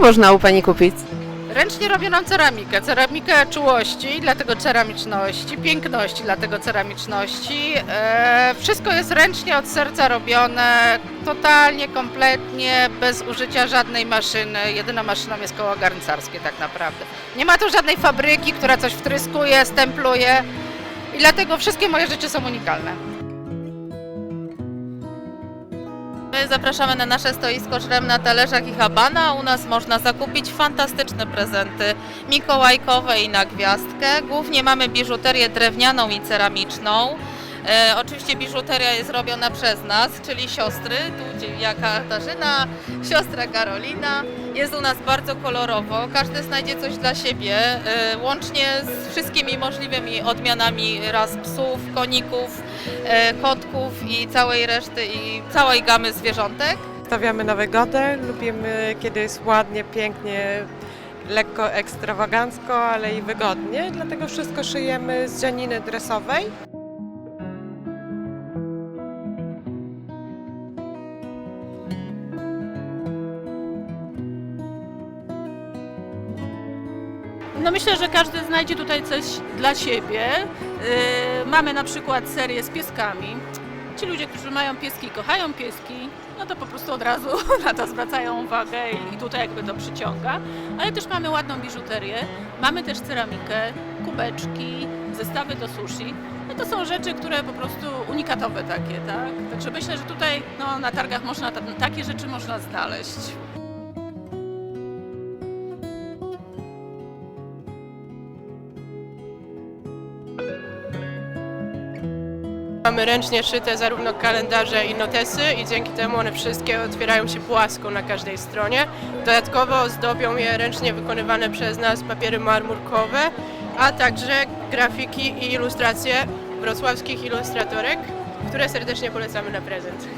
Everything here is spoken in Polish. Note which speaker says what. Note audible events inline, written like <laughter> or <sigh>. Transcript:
Speaker 1: można u Pani kupić?
Speaker 2: Ręcznie robioną ceramikę. Ceramikę czułości, dlatego ceramiczności, piękności, dlatego ceramiczności. E, wszystko jest ręcznie od serca robione, totalnie, kompletnie, bez użycia żadnej maszyny. Jedyną maszyną jest koło garncarskie tak naprawdę. Nie ma tu żadnej fabryki, która coś wtryskuje, stempluje i dlatego wszystkie moje rzeczy są unikalne.
Speaker 3: My zapraszamy na nasze stoisko Żrem na talerzach i Habana. U nas można zakupić fantastyczne prezenty mikołajkowe i na gwiazdkę. Głównie mamy biżuterię drewnianą i ceramiczną. E, oczywiście biżuteria jest robiona przez nas, czyli siostry. Tu ja Katarzyna, siostra Karolina. Jest u nas bardzo kolorowo. Każdy znajdzie coś dla siebie, e, łącznie z wszystkimi możliwymi odmianami ras psów, koników, e, kotków i całej reszty i całej gamy zwierzątek.
Speaker 4: Stawiamy na wygodę, lubimy kiedy jest ładnie, pięknie, lekko ekstrawagancko, ale i wygodnie, dlatego wszystko szyjemy z dzianiny dresowej.
Speaker 5: No myślę, że każdy znajdzie tutaj coś dla siebie. Yy, mamy na przykład serię z pieskami. Ci ludzie, którzy mają pieski i kochają pieski, no to po prostu od razu <laughs> na to zwracają uwagę i tutaj jakby to przyciąga. Ale też mamy ładną biżuterię, mamy też ceramikę, kubeczki, zestawy do sushi. No to są rzeczy, które po prostu unikatowe takie, tak? Także myślę, że tutaj no, na targach można ta- takie rzeczy można znaleźć.
Speaker 6: Mamy ręcznie szyte zarówno kalendarze i notesy i dzięki temu one wszystkie otwierają się płasko na każdej stronie. Dodatkowo zdobią je ręcznie wykonywane przez nas papiery marmurkowe, a także grafiki i ilustracje wrocławskich ilustratorek, które serdecznie polecamy na prezent.